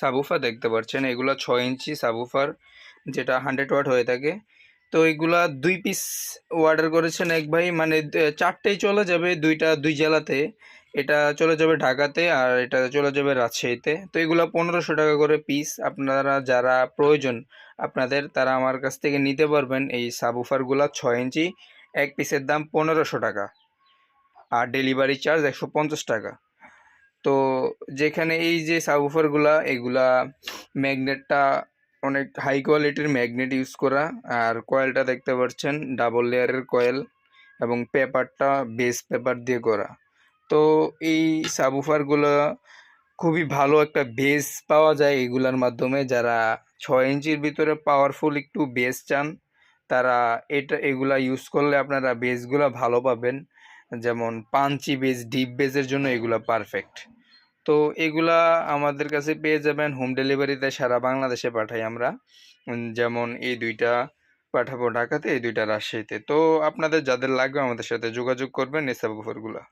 Subwoofer দেখতে পাচ্ছেন এগুলো ছয় ইঞ্চি সাবুফার যেটা হান্ড্রেড ওয়াট হয়ে থাকে। তো এগুলা দুই পিস অর্ডার করেছেন এক ভাই। মানে চারটেই চলে যাবে দুইটা, দুই জেলাতে। এটা চলে যাবে ঢাকাতে আর এটা চলে যাবে রাজশাহীতে। তো এগুলা পনেরোশো টাকা করে পিস আপনারা যারা প্রয়োজন আপনাদের, তারা আমার কাছ থেকে নিতে পারবেন এই সাবুফারগুলো ছয় ইঞ্চি। এক পিসের দাম পনেরোশো টাকা। আর ডেলিভারি চার্জ একশো পঞ্চাশ টাকা। তো যেখানে এই যে সাবউফারগুলা এগুলা ম্যাগনেটটা অনেক হাই কোয়ালিটির ম্যাগনেট ইউজ করা। আর কয়েলটা দেখতে পাচ্ছেন ডাবল লেয়ারের কয়েল এবং পেপারটা বেস পেপার দিয়ে করা। তো এই সাবউফারগুলো খুবই ভালো একটা বেস পাওয়া যায় এগুলার মাধ্যমে। যারা ছয় ইঞ্চির ভিতরে পাওয়ারফুল একটু বেস চান, তারা এটা, এগুলা ইউজ করলে আপনারা বেসগুলা ভালো পাবেন। যেমন পাঞ্চি বেজ, ডিপ বেজের জন্য এগুলা পারফেক্ট তো এগুলা আমাদের কাছে পেয়ে যাবেন হোম ডেলিভারিতে সারা বাংলাদেশে পাঠাই আমরা। যেমন এই দুইটা পাঠাবো ঢাকাতে, এই দুইটা রাজশাহীতে। তো আপনাদের যাদের লাগবে আমাদের সাথে যোগাযোগ করবেন এসব সাবউফারগুলা